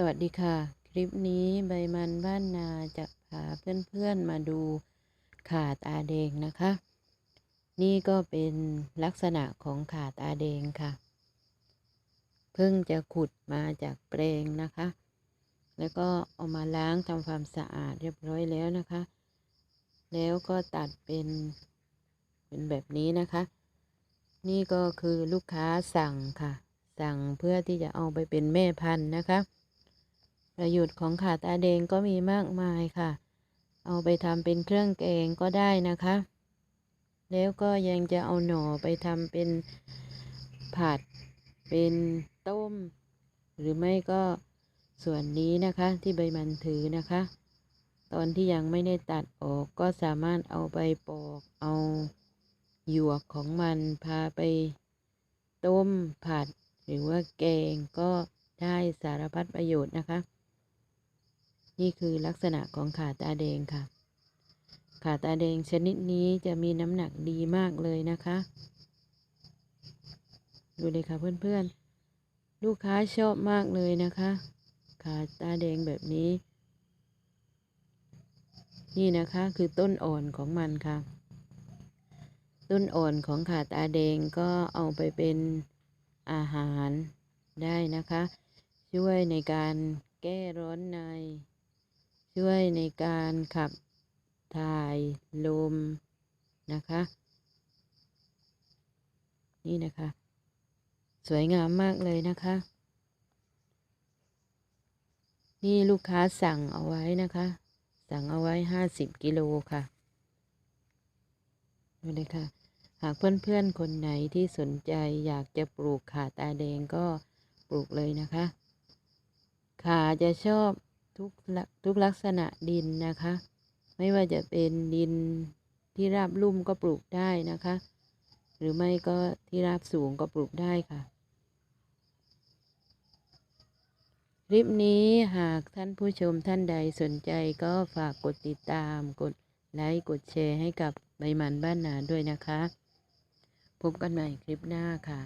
สวัสดีค่ะ คลิปนี้ใบมันบ้านนาจะพาเพื่อนๆมาดูขาตาแดงนะคะ นี่ก็เป็นลักษณะของขาตาแดงค่ะ เพิ่งจะขุดมาจากแปลงนะคะ แล้วก็เอามาล้างทำความสะอาดเรียบร้อยแล้วนะคะ แล้วก็ตัดเป็นเป็นแบบนี้นะคะ นี่ก็คือลูกค้าสั่งค่ะ สั่งเพื่อที่จะเอาไปเป็นแม่พันธุ์นะคะ ประโยชน์ของขาตาแดงก็มีมากมายค่ะ เอาไปทำเป็นเครื่องแกงก็ได้นะคะ แล้วก็ยังจะเอาหน่อไปทำเป็นผัด เป็นต้ม หรือไม่ก็ส่วนนี้นะคะที่ใบมันถือนะคะ ตอนที่ยังไม่ได้ตัดออกก็สามารถเอาไปปอกเอาหยวกของมันพาไปต้มผัด หรือว่าแกงก็ได้สารพัดประโยชน์นะคะ นี่คือลักษณะของขาตาแดงค่ะ ขาตาแดงชนิดนี้จะมีน้ำหนักดีมากเลยนะคะ ดูเลยค่ะเพื่อนๆ ลูกค้าชอบมากเลยนะคะ ขาตาแดงแบบนี้ นี่นะคะคือต้นอ่อนของมันค่ะ ต้นอ่อนของขาตาแดงก็เอาไปเป็นอาหารได้นะคะ ช่วยในการแก้ร้อนใน ช่วยในการขับถ่ายลมนะคะ นี่นะคะ สวยงามมากเลยนะคะ นี่ลูกค้าสั่งเอาไว้นะคะ สั่งเอาไว้ห้าสิบกิโลค่ะดูเลยค่ะ หากเพื่อนๆคนไหนที่สนใจอยากจะปลูกขาตาแดงก็ปลูกเลยนะคะ ขาจะชอบ ทุกทุกลักษณะดินนะคะ ไม่ว่าจะเป็นดินที่ราบลุ่มก็ปลูกได้นะคะ หรือไม่ก็ที่ราบสูงก็ปลูกได้ค่ะ คลิปนี้หากท่านผู้ชมท่านใดสนใจก็ฝากกดติดตามกดไลค์กดแชร์ให้กับใบมันบ้านนาด้วยนะคะ พบกันใหม่คลิปหน้าค่ะ